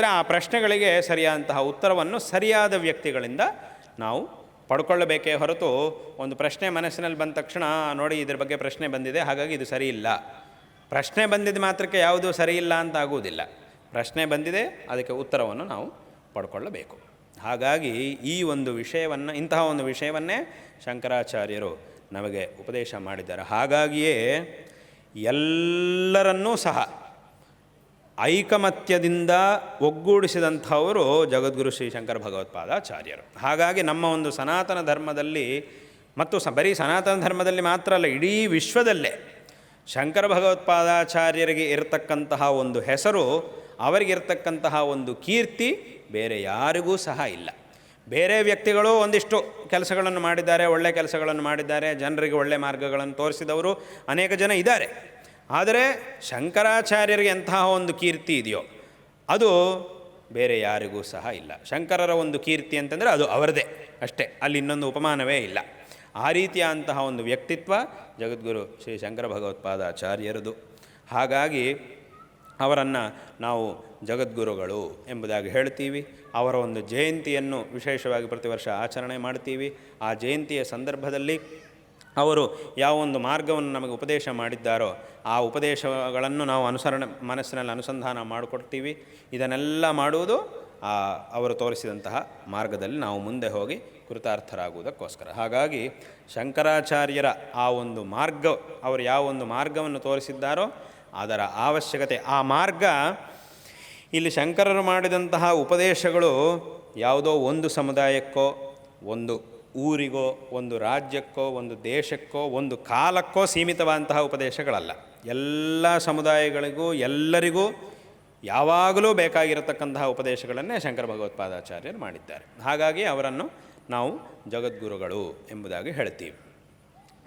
ಆದರೆ ಆ ಪ್ರಶ್ನೆಗಳಿಗೆ ಸರಿಯಾದಂತಹ ಉತ್ತರವನ್ನು ಸರಿಯಾದ ವ್ಯಕ್ತಿಗಳಿಂದ ನಾವು ಪಡ್ಕೊಳ್ಳಬೇಕೇ ಹೊರತು ಒಂದು ಪ್ರಶ್ನೆ ಮನಸ್ಸಿನಲ್ಲಿ ಬಂದ ತಕ್ಷಣ, ನೋಡಿ, ಇದ್ರ ಬಗ್ಗೆ ಪ್ರಶ್ನೆ ಬಂದಿದೆ, ಹಾಗಾಗಿ ಇದು ಸರಿಯಿಲ್ಲ. ಪ್ರಶ್ನೆ ಬಂದಿದ್ದ ಮಾತ್ರಕ್ಕೆ ಯಾವುದು ಸರಿಯಿಲ್ಲ ಅಂತ ಆಗುವುದಿಲ್ಲ. ಪ್ರಶ್ನೆ ಬಂದಿದೆ, ಅದಕ್ಕೆ ಉತ್ತರವನ್ನು ನಾವು ಪಡ್ಕೊಳ್ಳಬೇಕು. ಹಾಗಾಗಿ ಈ ಒಂದು ವಿಷಯವನ್ನು, ಇಂತಹ ಒಂದು ವಿಷಯವನ್ನೇ ಶಂಕರಾಚಾರ್ಯರು ನಮಗೆ ಉಪದೇಶ ಮಾಡಿದ್ದಾರೆ. ಹಾಗಾಗಿಯೇ ಎಲ್ಲರನ್ನೂ ಸಹ ಐಕಮತ್ಯದಿಂದ ಒಗ್ಗೂಡಿಸಿದಂಥವರು ಜಗದ್ಗುರು ಶ್ರೀ ಶಂಕರ ಭಗವತ್ಪಾದಾಚಾರ್ಯರು. ಹಾಗಾಗಿ ನಮ್ಮ ಒಂದು ಸನಾತನ ಧರ್ಮದಲ್ಲಿ ಮತ್ತು ಸ ಬರೀ ಸನಾತನ ಧರ್ಮದಲ್ಲಿ ಮಾತ್ರ ಅಲ್ಲ, ಇಡೀ ವಿಶ್ವದಲ್ಲೇ ಶಂಕರ ಭಗವತ್ಪಾದಾಚಾರ್ಯರಿಗೆ ಇರತಕ್ಕಂತಹ ಒಂದು ಹೆಸರು ಅವರಿಗಿರ್ತಕ್ಕಂತಹ ಒಂದು ಕೀರ್ತಿ ಬೇರೆ ಯಾರಿಗೂ ಸಹ ಇಲ್ಲ. ಬೇರೆ ವ್ಯಕ್ತಿಗಳು ಒಂದಿಷ್ಟು ಕೆಲಸಗಳನ್ನು ಮಾಡಿದ್ದಾರೆ ಒಳ್ಳೆಯ ಕೆಲಸಗಳನ್ನು ಮಾಡಿದ್ದಾರೆ, ಜನರಿಗೆ ಒಳ್ಳೆಯ ಮಾರ್ಗಗಳನ್ನು ತೋರಿಸಿದವರು ಅನೇಕ ಜನ ಇದ್ದಾರೆ. ಆದರೆ ಶಂಕರಾಚಾರ್ಯರಿಗೆ ಎಂತಹ ಒಂದು ಕೀರ್ತಿ ಇದೆಯೋ, ಅದು ಬೇರೆ ಯಾರಿಗೂ ಸಹ ಇಲ್ಲ. ಶಂಕರರ ಒಂದು ಕೀರ್ತಿ ಅಂತಂದರೆ ಅದು ಅವರದೇ ಅಷ್ಟೇ, ಅಲ್ಲಿ ಇನ್ನೊಂದು ಉಪಮಾನವೇ ಇಲ್ಲ. ಆ ರೀತಿಯ ಅಂತಹ ಒಂದು ವ್ಯಕ್ತಿತ್ವ ಜಗದ್ಗುರು ಶ್ರೀ ಶಂಕರ ಭಗವತ್ಪಾದಾಚಾರ್ಯರದು ಹಾಗಾಗಿ ಅವರನ್ನು ನಾವು ಜಗದ್ಗುರುಗಳು ಎಂಬುದಾಗಿ ಹೇಳ್ತೀವಿ. ಅವರ ಒಂದು ಜಯಂತಿಯನ್ನು ವಿಶೇಷವಾಗಿ ಪ್ರತಿ ವರ್ಷ ಆಚರಣೆ ಮಾಡ್ತೀವಿ. ಆ ಜಯಂತಿಯ ಸಂದರ್ಭದಲ್ಲಿ ಅವರು ಯಾವ ಒಂದು ಮಾರ್ಗವನ್ನು ನಮಗೆ ಉಪದೇಶ ಮಾಡಿದ್ದಾರೋ ಆ ಉಪದೇಶಗಳನ್ನು ನಾವು ಅನುಸರಣೆ ಮನಸ್ಸಿನಲ್ಲಿ ಅನುಸಂಧಾನ ಮಾಡಿಕೊಡ್ತೀವಿ. ಇದನ್ನೆಲ್ಲ ಮಾಡುವುದು ಆ ಅವರು ತೋರಿಸಿದಂತಹ ಮಾರ್ಗದಲ್ಲಿ ನಾವು ಮುಂದೆ ಹೋಗಿ ಕೃತಾರ್ಥರಾಗುವುದಕ್ಕೋಸ್ಕರ. ಹಾಗಾಗಿ ಶಂಕರಾಚಾರ್ಯರ ಆ ಒಂದು ಮಾರ್ಗ, ಅವರು ಯಾವ ಒಂದು ಮಾರ್ಗವನ್ನು ತೋರಿಸಿದ್ದಾರೋ ಅದರ ಅವಶ್ಯಕತೆ. ಆ ಮಾರ್ಗ, ಇಲ್ಲಿ ಶಂಕರರು ಮಾಡಿದಂತಹ ಉಪದೇಶಗಳು ಯಾವುದೋ ಒಂದು ಸಮುದಾಯಕ್ಕೋ, ಒಂದು ಊರಿಗೋ, ಒಂದು ರಾಜ್ಯಕ್ಕೋ, ಒಂದು ದೇಶಕ್ಕೋ, ಒಂದು ಕಾಲಕ್ಕೋ ಸೀಮಿತವಾದಂತಹ ಉಪದೇಶಗಳಲ್ಲ. ಎಲ್ಲ ಸಮುದಾಯಗಳಿಗೂ, ಎಲ್ಲರಿಗೂ ಯಾವಾಗಲೂ ಬೇಕಾಗಿರತಕ್ಕಂತಹ ಉಪದೇಶಗಳನ್ನೇ ಶಂಕರ ಭಗವತ್ಪಾದಾಚಾರ್ಯರು ಮಾಡಿದ್ದಾರೆ. ಹಾಗಾಗಿ ಅವರನ್ನು ನಾವು ಜಗದ್ಗುರುಗಳು ಎಂಬುದಾಗಿ ಹೇಳ್ತೀವಿ.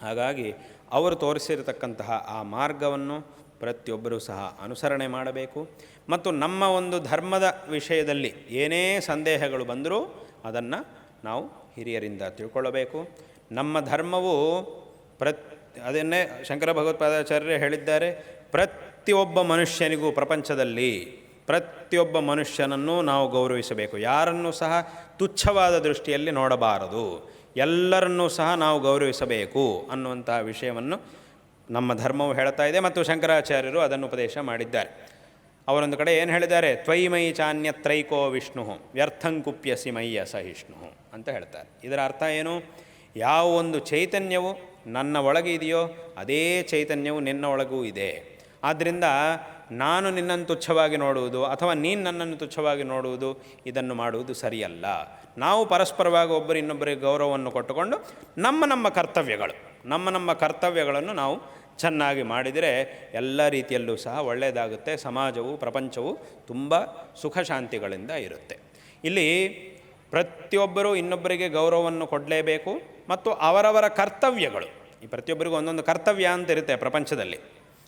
ಹಾಗಾಗಿ ಅವರು ತೋರಿಸಿರತಕ್ಕಂತಹ ಆ ಮಾರ್ಗವನ್ನು ಪ್ರತಿಯೊಬ್ಬರೂ ಸಹ ಅನುಸರಣೆ ಮಾಡಬೇಕು. ಮತ್ತು ನಮ್ಮ ಒಂದು ಧರ್ಮದ ವಿಷಯದಲ್ಲಿ ಏನೇ ಸಂದೇಹಗಳು ಬಂದರೂ ಅದನ್ನು ನಾವು ಹಿರಿಯರಿಂದ ತಿಳ್ಕೊಳ್ಳಬೇಕು. ನಮ್ಮ ಧರ್ಮವು ಪ್ರತ್, ಅದನ್ನೇ ಶಂಕರ ಭಗವತ್ಪಾದಾಚಾರ್ಯರೇ ಹೇಳಿದ್ದಾರೆ, ಪ್ರತಿಯೊಬ್ಬ ಮನುಷ್ಯನಿಗೂ ಪ್ರಪಂಚದಲ್ಲಿ ಪ್ರತಿಯೊಬ್ಬ ಮನುಷ್ಯನನ್ನು ನಾವು ಗೌರವಿಸಬೇಕು. ಯಾರನ್ನೂ ಸಹ ತುಚ್ಛವಾದ ದೃಷ್ಟಿಯಲ್ಲಿ ನೋಡಬಾರದು. ಎಲ್ಲರನ್ನೂ ಸಹ ನಾವು ಗೌರವಿಸಬೇಕು ಅನ್ನುವಂತಹ ವಿಷಯವನ್ನು ನಮ್ಮ ಧರ್ಮವು ಹೇಳ್ತಾ ಇದೆ ಮತ್ತು ಶಂಕರಾಚಾರ್ಯರು ಅದನ್ನು ಉಪದೇಶ ಮಾಡಿದ್ದಾರೆ. ಅವರೊಂದು ಕಡೆ ಏನು ಹೇಳಿದ್ದಾರೆ? ತ್ವಯಿಮಯಿ ಚಾನ್ಯತ್ರೈಕೋ ವಿಷ್ಣು, ವ್ಯರ್ಥಂ ಕುಪ್ಯಸಿ ಮಯ್ಯ ಸಹಿಷ್ಣು ಅಂತ ಹೇಳ್ತಾರೆ. ಇದರ ಅರ್ಥ ಏನು? ಯಾವ ಒಂದು ಚೈತನ್ಯವು ನನ್ನ ಒಳಗೆ ಇದೆಯೋ ಅದೇ ಚೈತನ್ಯವು ನಿನ್ನ ಒಳಗೂ ಇದೆ. ಆದ್ದರಿಂದ ನಾನು ನಿನ್ನನ್ನು ತುಚ್ಛವಾಗಿ ನೋಡುವುದು ಅಥವಾ ನೀನು ನನ್ನನ್ನು ತುಚ್ಛವಾಗಿ ನೋಡುವುದು ಇದನ್ನು ಮಾಡುವುದು ಸರಿಯಲ್ಲ. ನಾವು ಪರಸ್ಪರವಾಗಿ ಒಬ್ಬರು ಇನ್ನೊಬ್ಬರಿಗೆ ಗೌರವವನ್ನು ಕೊಟ್ಟುಕೊಂಡು ನಮ್ಮ ನಮ್ಮ ಕರ್ತವ್ಯಗಳು, ನಮ್ಮ ನಮ್ಮ ಕರ್ತವ್ಯಗಳನ್ನು ನಾವು ಚೆನ್ನಾಗಿ ಮಾಡಿದರೆ ಎಲ್ಲ ರೀತಿಯಲ್ಲೂ ಸಹ ಒಳ್ಳೆಯದಾಗುತ್ತೆ. ಸಮಾಜವು, ಪ್ರಪಂಚವು ತುಂಬ ಸುಖಶಾಂತಿಗಳಿಂದ ಇರುತ್ತೆ. ಇಲ್ಲಿ ಪ್ರತಿಯೊಬ್ಬರೂ ಇನ್ನೊಬ್ಬರಿಗೆ ಗೌರವವನ್ನು ಕೊಡಲೇಬೇಕು ಮತ್ತು ಅವರವರ ಕರ್ತವ್ಯಗಳು. ಈ ಪ್ರತಿಯೊಬ್ಬರಿಗೂ ಒಂದೊಂದು ಕರ್ತವ್ಯ ಅಂತ ಇರುತ್ತೆ ಪ್ರಪಂಚದಲ್ಲಿ.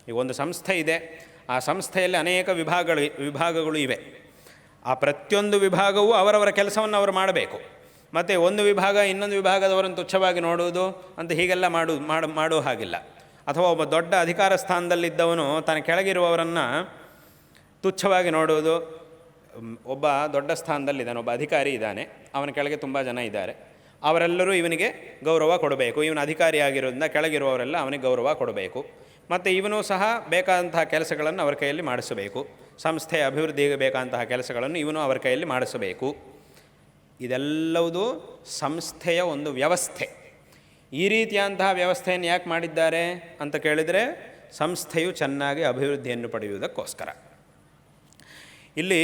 ಈಗ ಒಂದು ಸಂಸ್ಥೆ ಇದೆ. ಆ ಸಂಸ್ಥೆಯಲ್ಲಿ ಅನೇಕ ವಿಭಾಗಗಳು ವಿಭಾಗಗಳು ಇವೆ. ಆ ಪ್ರತಿಯೊಂದು ವಿಭಾಗವೂ ಅವರವರ ಕೆಲಸವನ್ನು ಅವರು ಮಾಡಬೇಕು. ಮತ್ತು ಒಂದು ವಿಭಾಗ ಇನ್ನೊಂದು ವಿಭಾಗದವರನ್ನು ತುಚ್ಛವಾಗಿ ನೋಡುವುದು ಅಂತ ಹೀಗೆಲ್ಲ ಮಾಡು ಮಾಡು ಹಾಗಿಲ್ಲ. ಅಥವಾ ಒಬ್ಬ ದೊಡ್ಡ ಅಧಿಕಾರ ಸ್ಥಾನದಲ್ಲಿದ್ದವನು ತನ್ನ ಕೆಳಗಿರುವವರನ್ನು ತುಚ್ಛವಾಗಿ ನೋಡುವುದು ಒಬ್ಬ ದೊಡ್ಡ ಸ್ಥಾನದಲ್ಲಿದ್ದಾನೆ, ಒಬ್ಬ ಅಧಿಕಾರಿ ಇದ್ದಾನೆ, ಅವನ ಕೆಳಗೆ ತುಂಬ ಜನ ಇದ್ದಾರೆ. ಅವರೆಲ್ಲರೂ ಇವನಿಗೆ ಗೌರವ ಕೊಡಬೇಕು. ಇವನು ಅಧಿಕಾರಿಯಾಗಿರೋದ್ರಿಂದ ಕೆಳಗಿರುವವರೆಲ್ಲ ಅವನಿಗೆ ಗೌರವ ಕೊಡಬೇಕು. ಮತ್ತು ಇವನು ಸಹ ಬೇಕಾದಂತಹ ಕೆಲಸಗಳನ್ನು ಅವರ ಕೈಯಲ್ಲಿ ಮಾಡಿಸಬೇಕು. ಸಂಸ್ಥೆಯ ಅಭಿವೃದ್ಧಿಗೆ ಬೇಕಾದಂತಹ ಕೆಲಸಗಳನ್ನು ಇವನು ಅವರ ಕೈಯಲ್ಲಿ ಮಾಡಿಸಬೇಕು. ಇದೆಲ್ಲವುದು ಸಂಸ್ಥೆಯ ಒಂದು ವ್ಯವಸ್ಥೆ. ಈ ರೀತಿಯಂತಹ ವ್ಯವಸ್ಥೆಯನ್ನು ಯಾಕೆ ಮಾಡಿದ್ದಾರೆ ಅಂತ ಕೇಳಿದರೆ ಸಂಸ್ಥೆಯು ಚೆನ್ನಾಗಿ ಅಭಿವೃದ್ಧಿಯನ್ನು ಪಡೆಯುವುದಕ್ಕೋಸ್ಕರ. ಇಲ್ಲಿ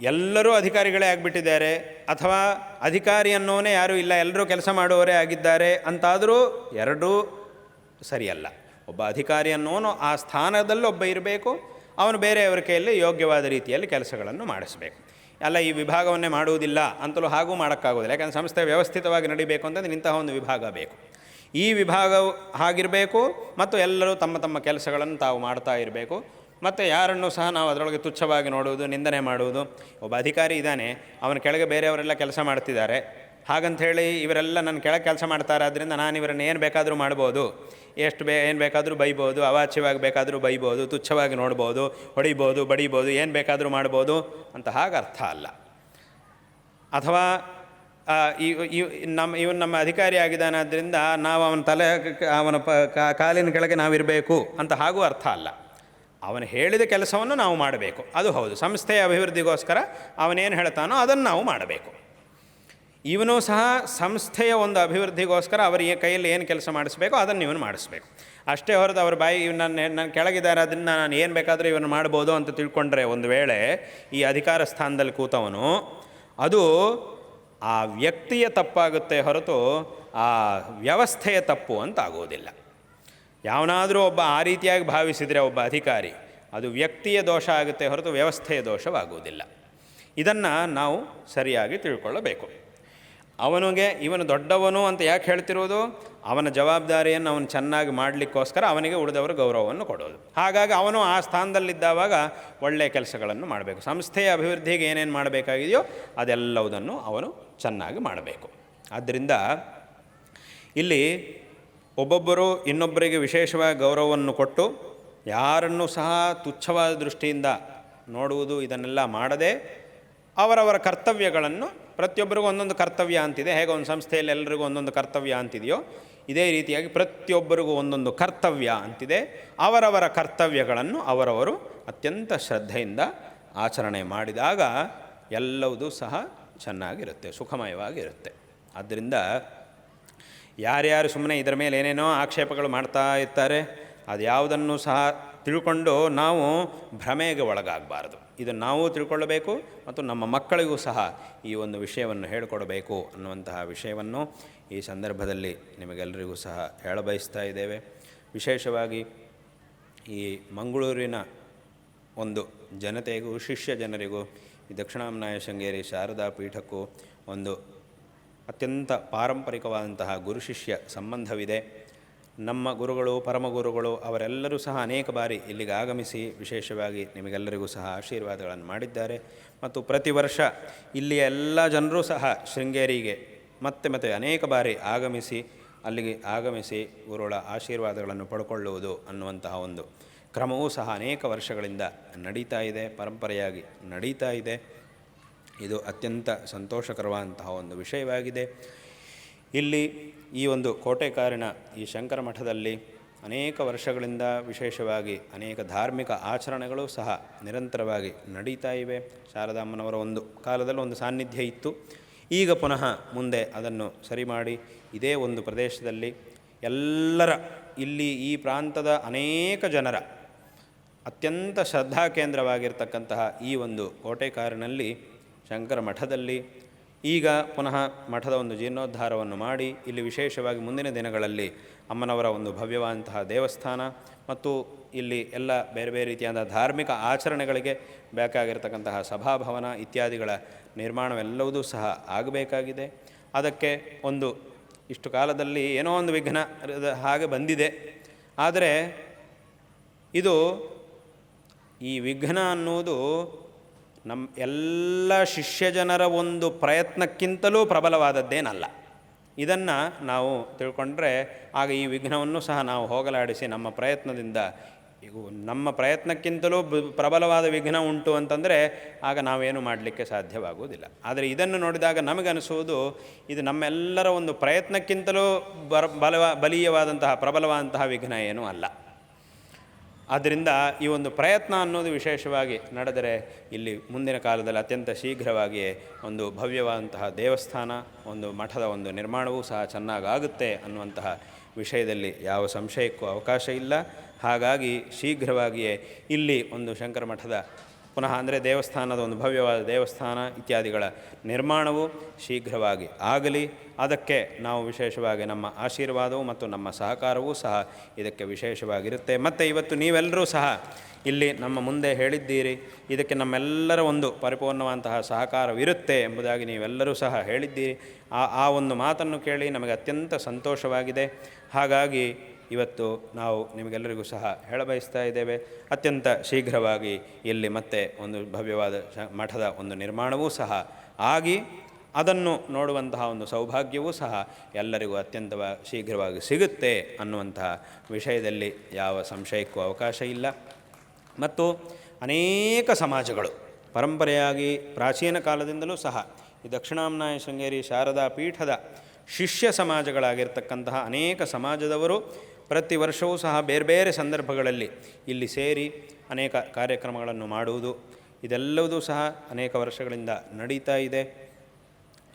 ಎಲ್ಲರೂ ಅಧಿಕಾರಿಗಳೇ ಆಗಿಬಿಟ್ಟಿದ್ದಾರೆ. ಅಥವಾ ಅಧಿಕಾರಿ ಅನ್ನೋನೇ ಯಾರೂ ಇಲ್ಲ, ಎಲ್ಲರೂ ಕೆಲಸ ಮಾಡುವವರೇ ಆಗಿದ್ದಾರೆ ಅಂತಾದರೂ ಎರಡೂ ಸರಿಯಲ್ಲ. ಒಬ್ಬ ಅಧಿಕಾರಿ ಅನ್ನೋನು ಆ ಸ್ಥಾನದಲ್ಲಿ ಒಬ್ಬ ಇರಬೇಕು, ಅವನು ಬೇರೆಯವರ ಕೈಯಲ್ಲಿ ಯೋಗ್ಯವಾದ ರೀತಿಯಲ್ಲಿ ಕೆಲಸಗಳನ್ನು ಮಾಡಿಸಬೇಕು. ಅಲ್ಲ, ಈ ವಿಭಾಗವನ್ನೇ ಮಾಡುವುದಿಲ್ಲ ಅಂತಲೂ ಹಾಗೂ ಮಾಡೋಕ್ಕಾಗೋದಿಲ್ಲ ಯಾಕಂದರೆ ಸಂಸ್ಥೆ ವ್ಯವಸ್ಥಿತವಾಗಿ ನಡಿಬೇಕು ಅಂತಂದರೆ ಇಂತಹ ಒಂದು ವಿಭಾಗ ಬೇಕು. ಈ ವಿಭಾಗವು ಹಾಗಿರಬೇಕು ಮತ್ತು ಎಲ್ಲರೂ ತಮ್ಮ ತಮ್ಮ ಕೆಲಸಗಳನ್ನು ತಾವು ಮಾಡ್ತಾ ಇರಬೇಕು. ಮತ್ತು ಯಾರನ್ನು ಸಹ ನಾವು ಅದರೊಳಗೆ ತುಚ್ಛವಾಗಿ ನೋಡುವುದು, ನಿಂದನೆ ಮಾಡುವುದು, ಒಬ್ಬ ಅಧಿಕಾರಿ ಇದ್ದಾನೆ, ಅವನ ಕೆಳಗೆ ಬೇರೆಯವರೆಲ್ಲ ಕೆಲಸ ಮಾಡ್ತಿದ್ದಾರೆ. ಹಾಗಂಥೇಳಿ ಇವರೆಲ್ಲ ನನ್ನ ಕೆಳಗೆ ಕೆಲಸ ಮಾಡ್ತಾರೆ ಆದ್ದರಿಂದ ನಾನು ಇವರನ್ನು ಏನು ಬೇಕಾದರೂ ಮಾಡ್ಬೋದು. ಎಷ್ಟು ಬೇ, ಏನು ಬೇಕಾದರೂ ಬೈಬೋದು ಅವಾಚ್ಯವಾಗಿ ಬೇಕಾದರೂ ಬೈಬೋದು, ತುಚ್ಛವಾಗಿ ನೋಡ್ಬೋದು, ಹೊಡಿಬೋದು, ಬಡಿಬೋದು, ಏನು ಬೇಕಾದರೂ ಮಾಡ್ಬೋದು ಅಂತ ಹಾಗೆ ಅರ್ಥ ಅಲ್ಲ. ಅಥವಾ ಈ ನಮ್ಮ ಇವನು ನಮ್ಮ ಅಧಿಕಾರಿ ಆಗಿದ್ದಾನಾದ್ದರಿಂದ ನಾವು ಅವನ ತಲೆ ಅವನ ಪ ಕಾಲಿನ ಕೆಳಗೆ ನಾವಿರಬೇಕು ಅಂತ ಹಾಗೂ ಅರ್ಥ ಅಲ್ಲ. ಅವನು ಹೇಳಿದ ಕೆಲಸವನ್ನು ನಾವು ಮಾಡಬೇಕು. ಅದು ಹೌದು. ಸಂಸ್ಥೆಯ ಅಭಿವೃದ್ಧಿಗೋಸ್ಕರ ಅವನೇನು ಹೇಳ್ತಾನೋ ಅದನ್ನು ನಾವು ಮಾಡಬೇಕು. ಇವನು ಸಹ ಸಂಸ್ಥೆಯ ಒಂದು ಅಭಿವೃದ್ಧಿಗೋಸ್ಕರ ಅವರ ಕೈಯಲ್ಲಿ ಏನು ಕೆಲಸ ಮಾಡಿಸ್ಬೇಕೋ, ಅದನ್ನು ಇವನು ಮಾಡಿಸ್ಬೇಕು. ಅಷ್ಟೇ ಹೊರತು ಅವ್ರ ಬಾಯಿ ನನ್ನ ನನ್ನ ಕೆಳಗಿದ್ದಾರೆ, ಅದನ್ನು ನಾನು ಏನು ಬೇಕಾದರೂ ಇವನು ಮಾಡ್ಬೋದು ಅಂತ ತಿಳ್ಕೊಂಡ್ರೆ ಒಂದು ವೇಳೆ ಈ ಅಧಿಕಾರ ಸ್ಥಾನದಲ್ಲಿ ಕೂತವನು, ಅದು ಆ ವ್ಯಕ್ತಿಯ ತಪ್ಪಾಗುತ್ತೆ ಹೊರತು ಆ ವ್ಯವಸ್ಥೆಯ ತಪ್ಪು ಅಂತ ಆಗೋದಿಲ್ಲ ಯಾವನಾದರೂ ಒಬ್ಬ ಆ ರೀತಿಯಾಗಿ ಭಾವಿಸಿದರೆ ಒಬ್ಬ ಅಧಿಕಾರಿ, ಅದು ವ್ಯಕ್ತಿಯ ದೋಷ ಆಗುತ್ತೆ ಹೊರತು ವ್ಯವಸ್ಥೆಯ ದೋಷವಾಗುವುದಿಲ್ಲ. ಇದನ್ನು ನಾವು ಸರಿಯಾಗಿ ತಿಳ್ಕೊಳ್ಳಬೇಕು. ಅವನಿಗೆ ಇವನು ದೊಡ್ಡವನು ಅಂತ ಯಾಕೆ ಹೇಳ್ತಿರೋದು? ಅವನ ಜವಾಬ್ದಾರಿಯನ್ನು ಅವನು ಚೆನ್ನಾಗಿ ಮಾಡಲಿಕ್ಕೋಸ್ಕರ ಅವನಿಗೆ ಉಳಿದವರು ಗೌರವವನ್ನು ಕೊಡೋದು. ಹಾಗಾಗಿ ಅವನು ಆ ಸ್ಥಾನದಲ್ಲಿದ್ದಾವಾಗ ಒಳ್ಳೆಯ ಕೆಲಸಗಳನ್ನು ಮಾಡಬೇಕು. ಸಂಸ್ಥೆಯ ಅಭಿವೃದ್ಧಿಗೆ ಏನೇನು ಮಾಡಬೇಕಾಗಿದೆಯೋ ಅದೆಲ್ಲವುದನ್ನು ಅವನು ಚೆನ್ನಾಗಿ ಮಾಡಬೇಕು. ಆದ್ದರಿಂದ ಇಲ್ಲಿ ಒಬ್ಬೊಬ್ಬರು ಇನ್ನೊಬ್ಬರಿಗೆ ವಿಶೇಷವಾಗಿ ಗೌರವವನ್ನು ಕೊಟ್ಟು ಯಾರನ್ನೂ ಸಹ ತುಚ್ಛವಾದ ದೃಷ್ಟಿಯಿಂದ ನೋಡುವುದು ಇದನ್ನೆಲ್ಲ ಮಾಡದೆ ಅವರವರ ಕರ್ತವ್ಯಗಳನ್ನು, ಪ್ರತಿಯೊಬ್ಬರಿಗೂ ಒಂದೊಂದು ಕರ್ತವ್ಯ ಅಂತಿದೆ. ಹೇಗೆ ಒಂದು ಸಂಸ್ಥೆಯಲ್ಲಿ ಎಲ್ಲರಿಗೂ ಒಂದೊಂದು ಕರ್ತವ್ಯ ಅಂತಿದೆಯೋ, ಇದೇ ರೀತಿಯಾಗಿ ಪ್ರತಿಯೊಬ್ಬರಿಗೂ ಒಂದೊಂದು ಕರ್ತವ್ಯ ಅಂತಿದೆ. ಅವರವರ ಕರ್ತವ್ಯಗಳನ್ನು ಅವರವರು ಅತ್ಯಂತ ಶ್ರದ್ಧೆಯಿಂದ ಆಚರಣೆ ಮಾಡಿದಾಗ ಎಲ್ಲವೂ ಸಹ ಚೆನ್ನಾಗಿರುತ್ತೆ, ಸುಖಮಯವಾಗಿರುತ್ತೆ. ಆದ್ದರಿಂದ ಯಾರ್ಯಾರು ಸುಮ್ಮನೆ ಇದರ ಮೇಲೆ ಏನೇನೋ ಆಕ್ಷೇಪಗಳು ಮಾಡ್ತಾ ಇರ್ತಾರೆ ಅದು ಯಾವುದನ್ನು ಸಹ ತಿಳ್ಕೊಂಡು ನಾವು ಭ್ರಮೆಗೆ ಒಳಗಾಗಬಾರ್ದು. ಇದನ್ನು ನಾವು ತಿಳ್ಕೊಳ್ಳಬೇಕು ಮತ್ತು ನಮ್ಮ ಮಕ್ಕಳಿಗೂ ಸಹ ಈ ಒಂದು ವಿಷಯವನ್ನು ಹೇಳಿಕೊಡಬೇಕು ಅನ್ನುವಂತಹ ವಿಷಯವನ್ನು ಈ ಸಂದರ್ಭದಲ್ಲಿ ನಿಮಗೆಲ್ಲರಿಗೂ ಸಹ ಹೇಳಬಯಸ್ತಾ ಇದ್ದೇವೆ. ವಿಶೇಷವಾಗಿ ಈ ಮಂಗಳೂರಿನ ಒಂದು ಜನತೆಗೂ, ಶಿಷ್ಯ ಜನರಿಗೂ, ಈ ದಕ್ಷಿಣಾಮ್ನಾಯ ಶೃಂಗೇರಿ ಶಾರದಾ ಪೀಠಕ್ಕೂ ಒಂದು ಅತ್ಯಂತ ಪಾರಂಪರಿಕವಾದಂತಹ ಗುರು ಶಿಷ್ಯ ಸಂಬಂಧವಿದೆ. ನಮ್ಮ ಗುರುಗಳು ಪರಮಗುರುಗಳು ಅವರೆಲ್ಲರೂ ಸಹ ಅನೇಕ ಬಾರಿ ಇಲ್ಲಿಗೆ ಆಗಮಿಸಿ ವಿಶೇಷವಾಗಿ ನಿಮಗೆಲ್ಲರಿಗೂ ಸಹ ಆಶೀರ್ವಾದಗಳನ್ನು ಮಾಡಿದ್ದಾರೆ. ಮತ್ತು ಪ್ರತಿ ವರ್ಷ ಇಲ್ಲಿಯ ಎಲ್ಲ ಜನರೂ ಸಹ ಶೃಂಗೇರಿಗೆ ಮತ್ತೆ ಮತ್ತೆ ಅನೇಕ ಬಾರಿ ಆಗಮಿಸಿ, ಅಲ್ಲಿಗೆ ಆಗಮಿಸಿ ಗುರುಗಳ ಆಶೀರ್ವಾದಗಳನ್ನು ಪಡ್ಕೊಳ್ಳುವುದು ಅನ್ನುವಂತಹ ಒಂದು ಕ್ರಮವೂ ಸಹ ಅನೇಕ ವರ್ಷಗಳಿಂದ ನಡೀತಾ ಇದೆ, ಪರಂಪರೆಯಾಗಿ ನಡೀತಾ ಇದೆ. ಇದು ಅತ್ಯಂತ ಸಂತೋಷಕರವಾದಂತಹ ಒಂದು ವಿಷಯವಾಗಿದೆ. ಇಲ್ಲಿ ಈ ಒಂದು ಕೋಟೆಕಾರಿನ ಈ ಶಂಕರ ಮಠದಲ್ಲಿ ಅನೇಕ ವರ್ಷಗಳಿಂದ ವಿಶೇಷವಾಗಿ ಅನೇಕ ಧಾರ್ಮಿಕ ಆಚರಣೆಗಳು ಸಹ ನಿರಂತರವಾಗಿ ನಡೀತಾ ಇವೆ. ಶಾರದಾಮ್ಮನವರ ಒಂದು ಕಾಲದಲ್ಲಿ ಒಂದು ಸಾನ್ನಿಧ್ಯ ಇತ್ತು. ಈಗ ಪುನಃ ಮುಂದೆ ಅದನ್ನು ಸರಿ ಮಾಡಿ ಇದೇ ಒಂದು ಪ್ರದೇಶದಲ್ಲಿ ಎಲ್ಲರ ಇಲ್ಲಿ ಈ ಪ್ರಾಂತದ ಅನೇಕ ಜನರ ಅತ್ಯಂತ ಶ್ರದ್ಧಾ ಕೇಂದ್ರವಾಗಿರ್ತಕ್ಕಂತಹ ಈ ಒಂದು ಕೋಟೆಕಾರಿನಲ್ಲಿ ಶಂಕರ ಮಠದಲ್ಲಿ ಈಗ ಪುನಃ ಮಠದ ಒಂದು ಜೀರ್ಣೋದ್ಧಾರವನ್ನು ಮಾಡಿ ಇಲ್ಲಿ ವಿಶೇಷವಾಗಿ ಮುಂದಿನ ದಿನಗಳಲ್ಲಿ ಅಮ್ಮನವರ ಒಂದು ಭವ್ಯವಾದಂತಹ ದೇವಸ್ಥಾನ ಮತ್ತು ಇಲ್ಲಿ ಎಲ್ಲ ಬೇರೆ ಬೇರೆ ರೀತಿಯಾದ ಧಾರ್ಮಿಕ ಆಚರಣೆಗಳಿಗೆ ಬೇಕಾಗಿರ್ತಕ್ಕಂತಹ ಸಭಾಭವನ ಇತ್ಯಾದಿಗಳ ನಿರ್ಮಾಣವೆಲ್ಲವುದೂ ಸಹ ಆಗಬೇಕಾಗಿದೆ. ಅದಕ್ಕೆ ಒಂದು ಇಷ್ಟು ಕಾಲದಲ್ಲಿ ಏನೋ ಒಂದು ವಿಘ್ನ ಹಾಗೆ ಬಂದಿದೆ. ಆದರೆ ಇದು ಈ ವಿಘ್ನ ಅನ್ನುವುದು ನಮ್ಮ ಎಲ್ಲ ಶಿಷ್ಯ ಜನರ ಒಂದು ಪ್ರಯತ್ನಕ್ಕಿಂತಲೂ ಪ್ರಬಲವಾದದ್ದೇನಲ್ಲ. ಇದನ್ನು ನಾವು ತಿಳ್ಕೊಂಡ್ರೆ ಆಗ ಈ ವಿಘ್ನವನ್ನು ಸಹ ನಾವು ಹೋಗಲಾಡಿಸಿ ನಮ್ಮ ಪ್ರಯತ್ನದಿಂದ ನಮ್ಮ ಪ್ರಯತ್ನಕ್ಕಿಂತಲೂ ಪ್ರಬಲವಾದ ವಿಘ್ನ ಉಂಟು ಅಂತಂದರೆ ಆಗ ನಾವೇನು ಮಾಡಲಿಕ್ಕೆ ಸಾಧ್ಯವಾಗುವುದಿಲ್ಲ. ಆದರೆ ಇದನ್ನು ನೋಡಿದಾಗ ನಮಗನಿಸುವುದು ಇದು ನಮ್ಮೆಲ್ಲರ ಒಂದು ಪ್ರಯತ್ನಕ್ಕಿಂತಲೂ ಬರ, ಬಲವ, ಬಲೀಯವಾದಂತಹ, ಪ್ರಬಲವಾದಂತಹ ವಿಘ್ನ ಏನೂ ಅಲ್ಲ. ಆದ್ದರಿಂದ ಈ ಒಂದು ಪ್ರಯತ್ನ ಅನ್ನೋದು ವಿಶೇಷವಾಗಿ ನಡೆದರೆ ಇಲ್ಲಿ ಮುಂದಿನ ಕಾಲದಲ್ಲಿ ಅತ್ಯಂತ ಶೀಘ್ರವಾಗಿಯೇ ಒಂದು ಭವ್ಯವಾದಂತಹ ದೇವಸ್ಥಾನ, ಒಂದು ಮಠದ ಒಂದು ನಿರ್ಮಾಣವೂ ಸಹ ಚೆನ್ನಾಗಾಗುತ್ತೆ ಅನ್ನುವಂತಹ ವಿಷಯದಲ್ಲಿ ಯಾವ ಸಂಶಯಕ್ಕೂ ಅವಕಾಶ ಇಲ್ಲ. ಹಾಗಾಗಿ ಶೀಘ್ರವಾಗಿಯೇ ಇಲ್ಲಿ ಒಂದು ಶಂಕರ ಮಠದ ಪುನಃ ಅಂದರೆ ದೇವಸ್ಥಾನದ ಒಂದು ಭವ್ಯವಾದ ದೇವಸ್ಥಾನ ಇತ್ಯಾದಿಗಳ ನಿರ್ಮಾಣವು ಶೀಘ್ರವಾಗಿ ಆಗಲಿ. ಅದಕ್ಕೆ ನಾವು ವಿಶೇಷವಾಗಿ ನಮ್ಮ ಆಶೀರ್ವಾದವು ಮತ್ತು ನಮ್ಮ ಸಹಕಾರವೂ ಸಹ ಇದಕ್ಕೆ ವಿಶೇಷವಾಗಿರುತ್ತೆ. ಮತ್ತು ಇವತ್ತು ನೀವೆಲ್ಲರೂ ಸಹ ಇಲ್ಲಿ ನಮ್ಮ ಮುಂದೆ ಹೇಳಿದ್ದೀರಿ. ಇದಕ್ಕೆ ನಮ್ಮೆಲ್ಲರ ಒಂದು ಪರಿಪೂರ್ಣವಂತಹ ಸಹಕಾರವಿರುತ್ತೆ ಎಂಬುದಾಗಿ ನೀವೆಲ್ಲರೂ ಸಹ ಹೇಳಿದ್ದೀರಿ. ಆ ಆ ಒಂದು ಮಾತನ್ನು ಕೇಳಿ ನಮಗೆ ಅತ್ಯಂತ ಸಂತೋಷವಾಗಿದೆ. ಹಾಗಾಗಿ ಇವತ್ತು ನಾವು ನಿಮಗೆಲ್ಲರಿಗೂ ಸಹ ಹೇಳಬಯಸ್ತಾ ಇದ್ದೇವೆ. ಅತ್ಯಂತ ಶೀಘ್ರವಾಗಿ ಇಲ್ಲಿ ಮತ್ತೆ ಒಂದು ಭವ್ಯವಾದ ಮಠದ ಒಂದು ನಿರ್ಮಾಣವೂ ಸಹ ಆಗಿ ಅದನ್ನು ನೋಡುವಂತಹ ಒಂದು ಸೌಭಾಗ್ಯವೂ ಸಹ ಎಲ್ಲರಿಗೂ ಅತ್ಯಂತ ಶೀಘ್ರವಾಗಿ ಸಿಗುತ್ತೆ ಅನ್ನುವಂತಹ ವಿಷಯದಲ್ಲಿ ಯಾವ ಸಂಶಯಕ್ಕೂ ಅವಕಾಶ ಇಲ್ಲ. ಮತ್ತು ಅನೇಕ ಸಮಾಜಗಳು ಪರಂಪರೆಯಾಗಿ ಪ್ರಾಚೀನ ಕಾಲದಿಂದಲೂ ಸಹ ಈ ದಕ್ಷಿಣಾಮ್ನಾಯ ಶೃಂಗೇರಿ ಶಾರದಾ ಪೀಠದ ಶಿಷ್ಯ ಸಮಾಜಗಳಾಗಿರ್ತಕ್ಕಂತಹ ಅನೇಕ ಸಮಾಜದವರು ಪ್ರತಿ ವರ್ಷವೂ ಸಹ ಬೇರೆ ಬೇರೆ ಸಂದರ್ಭಗಳಲ್ಲಿ ಇಲ್ಲಿ ಸೇರಿ ಅನೇಕ ಕಾರ್ಯಕ್ರಮಗಳನ್ನು ಮಾಡುವುದು. ಇದೆಲ್ಲವೂ ಸಹ ಅನೇಕ ವರ್ಷಗಳಿಂದ ನಡೀತಾ ಇದೆ.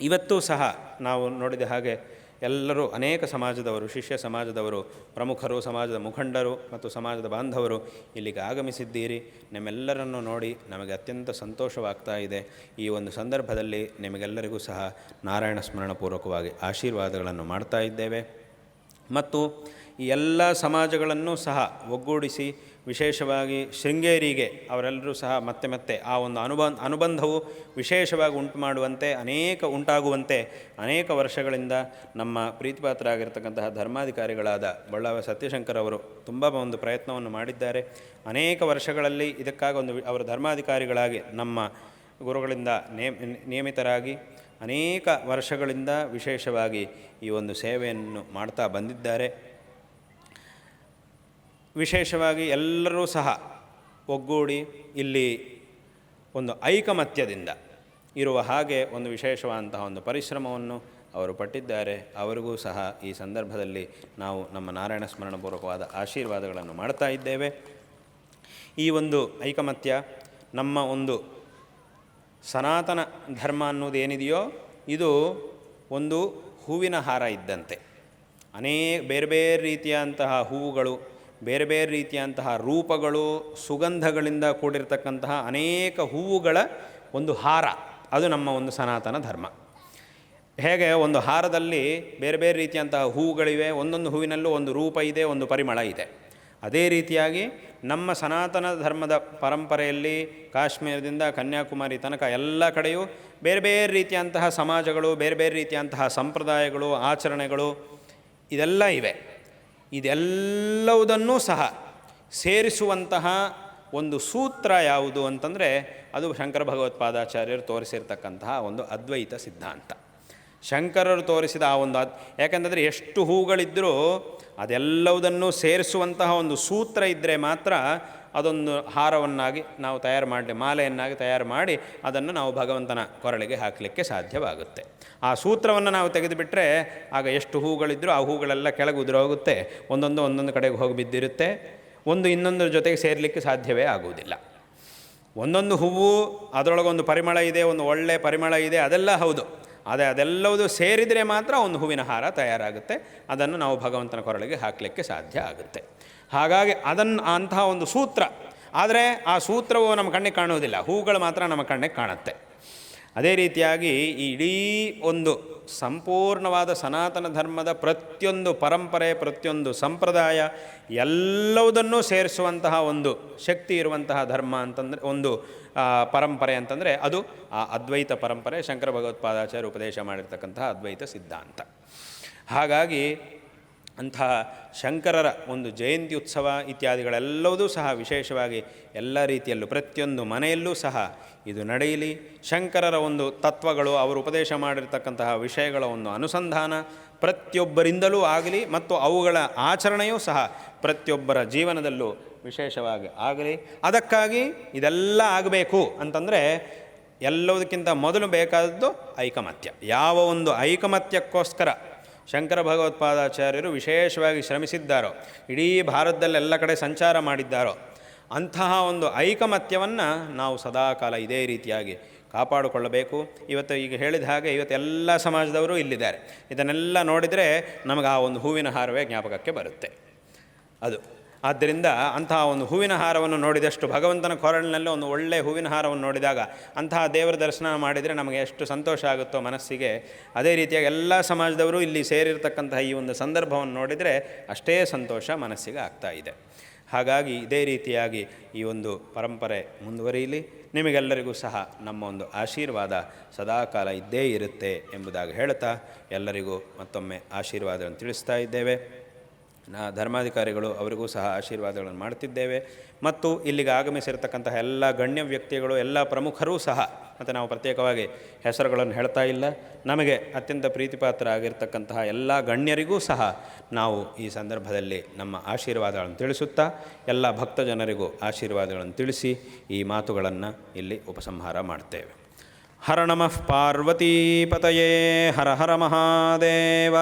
ಇವತ್ತೂ ಸಹ ನಾವು ನೋಡಿದ ಹಾಗೆ ಎಲ್ಲರೂ ಅನೇಕ ಸಮಾಜದವರು, ಶಿಷ್ಯ ಸಮಾಜದವರು, ಪ್ರಮುಖರು, ಸಮಾಜದ ಮುಖಂಡರು ಮತ್ತು ಸಮಾಜದ ಬಾಂಧವರು ಇಲ್ಲಿಗೆ ಆಗಮಿಸಿದ್ದೀರಿ. ನಿಮ್ಮೆಲ್ಲರನ್ನು ನೋಡಿ ನಮಗೆ ಅತ್ಯಂತ ಸಂತೋಷವಾಗ್ತಾ ಇದೆ. ಈ ಒಂದು ಸಂದರ್ಭದಲ್ಲಿ ನಿಮಗೆಲ್ಲರಿಗೂ ಸಹ ನಾರಾಯಣ ಸ್ಮರಣಪೂರ್ವಕವಾಗಿ ಆಶೀರ್ವಾದಗಳನ್ನು ಮಾಡ್ತಾ ಇದ್ದೇವೆ. ಮತ್ತು ಈ ಎಲ್ಲ ಸಮಾಜಗಳನ್ನು ಸಹ ಒಗ್ಗೂಡಿಸಿ ವಿಶೇಷವಾಗಿ ಶೃಂಗೇರಿಗೆ ಅವರೆಲ್ಲರೂ ಸಹ ಮತ್ತೆ ಮತ್ತೆ ಆ ಒಂದು ಅನುಬಂಧ ಅನುಬಂಧವು ವಿಶೇಷವಾಗಿ ಉಂಟು ಮಾಡುವಂತೆ, ಅನೇಕ ಉಂಟಾಗುವಂತೆ, ಅನೇಕ ವರ್ಷಗಳಿಂದ ನಮ್ಮ ಪ್ರೀತಿಪಾತ್ರರಾಗಿರ್ತಕ್ಕಂತಹ ಧರ್ಮಾಧಿಕಾರಿಗಳಾದ ಬಳ್ಳಾವ ಸತ್ಯಶಂಕರ್ ಅವರು ತುಂಬ ಒಂದು ಪ್ರಯತ್ನವನ್ನು ಮಾಡಿದ್ದಾರೆ. ಅನೇಕ ವರ್ಷಗಳಲ್ಲಿ ಇದಕ್ಕಾಗಿ ಒಂದು ಅವರು ಧರ್ಮಾಧಿಕಾರಿಗಳಾಗಿ ನಮ್ಮ ಗುರುಗಳಿಂದ ನಿಯಮಿತರಾಗಿ ಅನೇಕ ವರ್ಷಗಳಿಂದ ವಿಶೇಷವಾಗಿ ಈ ಒಂದು ಸೇವೆಯನ್ನು ಮಾಡ್ತಾ ಬಂದಿದ್ದಾರೆ. ವಿಶೇಷವಾಗಿ ಎಲ್ಲರೂ ಸಹ ಒಗ್ಗೂಡಿ ಇಲ್ಲಿ ಒಂದು ಐಕಮತ್ಯದಿಂದ ಇರುವ ಹಾಗೆ ಒಂದು ವಿಶೇಷವಾದಂತಹ ಒಂದು ಪರಿಶ್ರಮವನ್ನು ಅವರು ಪಟ್ಟಿದ್ದಾರೆ. ಅವರಿಗೂ ಸಹ ಈ ಸಂದರ್ಭದಲ್ಲಿ ನಾವು ನಮ್ಮ ನಾರಾಯಣ ಸ್ಮರಣಪೂರ್ವಕವಾದ ಆಶೀರ್ವಾದಗಳನ್ನು ಮಾಡ್ತಾ ಇದ್ದೇವೆ. ಈ ಒಂದು ಐಕಮತ್ಯ ನಮ್ಮ ಒಂದು ಸನಾತನ ಧರ್ಮ ಅನ್ನೋದೇನಿದೆಯೋ ಇದು ಒಂದು ಹೂವಿನ ಹಾರ ಇದ್ದಂತೆ. ಅನೇಕ ಬೇರೆ ಬೇರೆ ರೀತಿಯಂತಹ ಹೂವುಗಳು ಬೇರೆ ಬೇರೆ ರೀತಿಯಂತಹ ರೂಪಗಳು, ಸುಗಂಧಗಳಿಂದ ಕೂಡಿರ್ತಕ್ಕಂತಹ ಅನೇಕ ಹೂವುಗಳ ಒಂದು ಹಾರ. ಅದು ನಮ್ಮ ಒಂದು ಸನಾತನ ಧರ್ಮ. ಹೇಗೆ ಒಂದು ಹಾರದಲ್ಲಿ ಬೇರೆ ಬೇರೆ ರೀತಿಯಂತಹ ಹೂವುಗಳಿವೆ, ಒಂದೊಂದು ಹೂವಿನಲ್ಲೂ ಒಂದು ರೂಪ ಇದೆ, ಒಂದು ಪರಿಮಳ ಇದೆ. ಅದೇ ರೀತಿಯಾಗಿ ನಮ್ಮ ಸನಾತನ ಧರ್ಮದ ಪರಂಪರೆಯಲ್ಲಿ ಕಾಶ್ಮೀರದಿಂದ ಕನ್ಯಾಕುಮಾರಿ ತನಕ ಎಲ್ಲ ಕಡೆಯೂ ಬೇರೆ ಬೇರೆ ರೀತಿಯಂತಹ ಸಮಾಜಗಳು, ಬೇರೆ ಬೇರೆ ರೀತಿಯಂತಹ ಸಂಪ್ರದಾಯಗಳು, ಆಚರಣೆಗಳು ಇದೆಲ್ಲ ಇವೆ. ಇದೆಲ್ಲವುದನ್ನೂ ಸಹ ಸೇರಿಸುವಂತಹ ಒಂದು ಸೂತ್ರ ಯಾವುದು ಅಂತಂದರೆ ಅದು ಶಂಕರ ಭಗವತ್ಪಾದಾಚಾರ್ಯರು ತೋರಿಸಿರ್ತಕ್ಕಂತಹ ಒಂದು ಅದ್ವೈತ ಸಿದ್ಧಾಂತ. ಶಂಕರರು ತೋರಿಸಿದ ಆ ಒಂದು ಅದ್, ಯಾಕಂತಂದರೆ ಎಷ್ಟು ಹೂಗಳಿದ್ದರೂ ಅದೆಲ್ಲವುದನ್ನು ಸೇರಿಸುವಂತಹ ಒಂದು ಸೂತ್ರ ಇದ್ದರೆ ಮಾತ್ರ ಅದೊಂದು ಹಾರವನ್ನಾಗಿ ನಾವು ತಯಾರು ಮಾಡಿ ಮಾಲೆಯನ್ನಾಗಿ ತಯಾರು ಮಾಡಿ ಅದನ್ನು ನಾವು ಭಗವಂತನ ಕೊರಳಿಗೆ ಹಾಕಲಿಕ್ಕೆ ಸಾಧ್ಯವಾಗುತ್ತೆ. ಆ ಸೂತ್ರವನ್ನು ನಾವು ತೆಗೆದುಬಿಟ್ರೆ ಆಗ ಎಷ್ಟು ಹೂಗಳಿದ್ದರೂ ಆ ಹೂಗಳೆಲ್ಲ ಕೆಳಗೆ ಉದುರೋಗುತ್ತೆ ಒಂದೊಂದು ಒಂದೊಂದು ಕಡೆಗೆ ಹೋಗಿ ಬಿದ್ದಿರುತ್ತೆ, ಒಂದು ಇನ್ನೊಂದರ ಜೊತೆಗೆ ಸೇರಲಿಕ್ಕೆ ಸಾಧ್ಯವೇ ಆಗುವುದಿಲ್ಲ. ಒಂದೊಂದು ಹೂವು ಅದರೊಳಗೊಂದು ಪರಿಮಳ ಇದೆ, ಒಂದು ಒಳ್ಳೆಯ ಪರಿಮಳ ಇದೆ, ಅದೆಲ್ಲ ಹೌದು. ಆದರೆ ಅದೆಲ್ಲವೂ ಸೇರಿದರೆ ಮಾತ್ರ ಒಂದು ಹೂವಿನ ಹಾರ ತಯಾರಾಗುತ್ತೆ, ಅದನ್ನು ನಾವು ಭಗವಂತನ ಕೊರಳಿಗೆ ಹಾಕಲಿಕ್ಕೆ ಸಾಧ್ಯ ಆಗುತ್ತೆ. ಹಾಗಾಗಿ ಅದನ್ನು ಅಂತಹ ಒಂದು ಸೂತ್ರ. ಆದರೆ ಆ ಸೂತ್ರವು ನಮ್ಮ ಕಣ್ಣಿಗೆ ಕಾಣುವುದಿಲ್ಲ. ಹೂಗಳು ಮಾತ್ರ ನಮ್ಮ ಕಣ್ಣಿಗೆ ಕಾಣುತ್ತೆ. ಅದೇ ರೀತಿಯಾಗಿ ಈ ಇಡೀ ಒಂದು ಸಂಪೂರ್ಣವಾದ ಸನಾತನ ಧರ್ಮದ ಪ್ರತಿಯೊಂದು ಪರಂಪರೆ, ಪ್ರತಿಯೊಂದು ಸಂಪ್ರದಾಯ ಎಲ್ಲವುದನ್ನೂ ಸೇರಿಸುವಂತಹ ಒಂದು ಶಕ್ತಿ ಇರುವಂತಹ ಧರ್ಮ ಅಂತಂದರೆ ಒಂದು ಪರಂಪರೆ ಅಂತಂದರೆ ಅದು ಆ ಅದ್ವೈತ ಪರಂಪರೆ ಶಂಕರ ಭಗವತ್ಪಾದಾಚಾರ್ಯ ಉಪದೇಶ ಮಾಡಿರ್ತಕ್ಕಂತಹ ಅದ್ವೈತ ಸಿದ್ಧಾಂತ. ಹಾಗಾಗಿ ಅಂತಹ ಶಂಕರರ ಒಂದು ಜಯಂತಿ ಉತ್ಸವ ಇತ್ಯಾದಿಗಳೆಲ್ಲವೂ ಸಹ ವಿಶೇಷವಾಗಿ ಎಲ್ಲ ರೀತಿಯಲ್ಲೂ ಪ್ರತಿಯೊಂದು ಮನೆಯಲ್ಲೂ ಸಹ ಇದು ನಡೆಯಲಿ. ಶಂಕರರ ಒಂದು ತತ್ವಗಳು, ಅವರು ಉಪದೇಶ ಮಾಡಿರ್ತಕ್ಕಂತಹ ವಿಷಯಗಳ ಒಂದು ಅನುಸಂಧಾನ ಪ್ರತಿಯೊಬ್ಬರಿಂದಲೂ ಆಗಲಿ ಮತ್ತು ಅವುಗಳ ಆಚರಣೆಯೂ ಸಹ ಪ್ರತಿಯೊಬ್ಬರ ಜೀವನದಲ್ಲೂ ವಿಶೇಷವಾಗಿ ಆಗಲಿ. ಅದಕ್ಕಾಗಿ ಇದೆಲ್ಲ ಆಗಬೇಕು ಅಂತಂದರೆ ಎಲ್ಲದಕ್ಕಿಂತ ಮೊದಲು ಬೇಕಾದದ್ದು ಐಕಮತ್ಯ. ಯಾವ ಒಂದು ಐಕಮತ್ಯಕ್ಕೋಸ್ಕರ ಶಂಕರ ಭಗವತ್ಪಾದಾಚಾರ್ಯರು ವಿಶೇಷವಾಗಿ ಶ್ರಮಿಸಿದ್ದಾರೋ, ಇಡೀ ಭಾರತದಲ್ಲೆಲ್ಲ ಕಡೆ ಸಂಚಾರ ಮಾಡಿದ್ದಾರೋ, ಅಂತಹ ಒಂದು ಐಕಮತ್ಯವನ್ನು ನಾವು ಸದಾಕಾಲ ಇದೇ ರೀತಿಯಾಗಿ ಕಾಪಾಡಿಕೊಳ್ಳಬೇಕು. ಇವತ್ತು ಈಗ ಹೇಳಿದ ಹಾಗೆ ಇವತ್ತು ಎಲ್ಲ ಸಮಾಜದವರು ಇಲ್ಲಿದ್ದಾರೆ. ಇದನ್ನೆಲ್ಲ ನೋಡಿದರೆ ನಮಗೆ ಆ ಒಂದು ಹೂವಿನ ಹಾರವೇ ಜ್ಞಾಪಕಕ್ಕೆ ಬರುತ್ತೆ. ಅದು. ಆದ್ದರಿಂದ ಅಂತಹ ಒಂದು ಹೂವಿನ ಹಾರವನ್ನು ನೋಡಿದಷ್ಟು ಭಗವಂತನ ಕೊರಳಿನಲ್ಲಿ ಒಂದು ಒಳ್ಳೆಯ ಹೂವಿನ ಹಾರವನ್ನು ನೋಡಿದಾಗ ಅಂತಹ ದೇವರ ದರ್ಶನ ಮಾಡಿದರೆ ನಮಗೆ ಎಷ್ಟು ಸಂತೋಷ ಆಗುತ್ತೋ ಮನಸ್ಸಿಗೆ. ಅದೇ ರೀತಿಯಾಗಿ ಎಲ್ಲ ಸಮಾಜದವರು ಇಲ್ಲಿ ಸೇರಿರ್ತಕ್ಕಂತಹ ಈ ಒಂದು ಸಂದರ್ಭವನ್ನು ನೋಡಿದರೆ ಅಷ್ಟೇ ಸಂತೋಷ ಮನಸ್ಸಿಗೆ ಆಗ್ತಾ ಇದೆ. ಹಾಗಾಗಿ ಇದೇ ರೀತಿಯಾಗಿ ಈ ಒಂದು ಪರಂಪರೆ ಮುಂದುವರಿಯಲಿ. ನಿಮಗೆಲ್ಲರಿಗೂ ಸಹ ನಮ್ಮ ಒಂದು ಆಶೀರ್ವಾದ ಸದಾಕಾಲ ಇದ್ದೇ ಇರುತ್ತೆ ಎಂಬುದಾಗಿ ಹೇಳ್ತಾ ಎಲ್ಲರಿಗೂ ಮತ್ತೊಮ್ಮೆ ಆಶೀರ್ವಾದವನ್ನು ತಿಳಿಸ್ತಾ ಇದ್ದೇವೆ. ಧರ್ಮಾಧಿಕಾರಿಗಳು ಅವರಿಗೂ ಸಹ ಆಶೀರ್ವಾದಗಳನ್ನು ಮಾಡ್ತಿದ್ದೇವೆ. ಮತ್ತು ಇಲ್ಲಿಗೆ ಆಗಮಿಸಿರತಕ್ಕಂತಹ ಎಲ್ಲ ಗಣ್ಯ ವ್ಯಕ್ತಿಗಳು, ಎಲ್ಲ ಪ್ರಮುಖರೂ ಸಹ, ಮತ್ತು ನಾವು ಪ್ರತ್ಯೇಕವಾಗಿ ಹೆಸರುಗಳನ್ನು ಹೇಳ್ತಾ ಇಲ್ಲ. ನಮಗೆ ಅತ್ಯಂತ ಪ್ರೀತಿಪಾತ್ರ ಆಗಿರ್ತಕ್ಕಂತಹ ಎಲ್ಲ ಗಣ್ಯರಿಗೂ ಸಹ ನಾವು ಈ ಸಂದರ್ಭದಲ್ಲಿ ನಮ್ಮ ಆಶೀರ್ವಾದಗಳನ್ನು ತಿಳಿಸುತ್ತಾ, ಎಲ್ಲ ಭಕ್ತ ಜನರಿಗೂ ಆಶೀರ್ವಾದಗಳನ್ನು ತಿಳಿಸಿ ಈ ಮಾತುಗಳನ್ನು ಇಲ್ಲಿ ಉಪಸಂಹಾರ ಮಾಡ್ತೇವೆ. ಹರ ನಮಃ ಪಾರ್ವತೀಪತಯೇ ಹರ ಹರ ಮಹಾದೇವ.